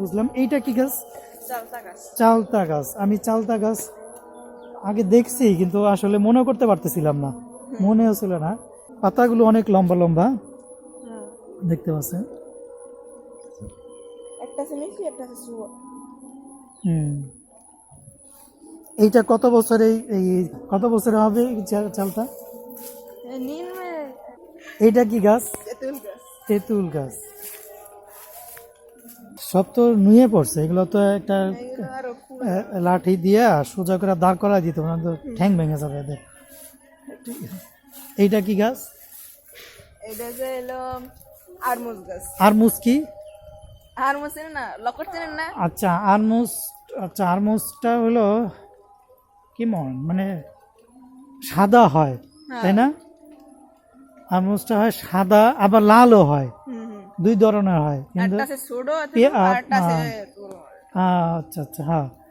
বুঝলাম। এইটা কি গাছ? চালতা গাছ। আমি চালতা গাছ আগে দেখছি কিন্তু আসলে মনে করতে পারতেছিলাম না। মনে হচ্ছিল না। পাতাগুলো অনেক লম্বা লম্বা। দেখতে পাচ্ছেন? হুম। এইটা কত বছরে এই কত বছরে হবে চালটা এইটা কি গাছ? তেঁতুল গাছ। তেঁতুল গাছ। সব তো নুয়ে পড়ছে এগুলো তো একটা আরও আহ, লাঠি দিয়ে সোজা করে দাঁড় করা দিত না তো ঠ্যাং ভেঙে যাবে এদের। এইটা কি গাছ? এটা যে আরমুজ গাছ। আর আরমুজ না? লকট চেনেন না? আচ্ছা আরমুস আচ্ছা আরমুসটা হলো কি মন? মানে সাদা হয় তাই না? আরমুসটা হয় সাদা আবার লালও হয়। দুই ধরনের হয়। কিন্তু। আহ, আচ্ছা আচ্ছা হ্যাঁ।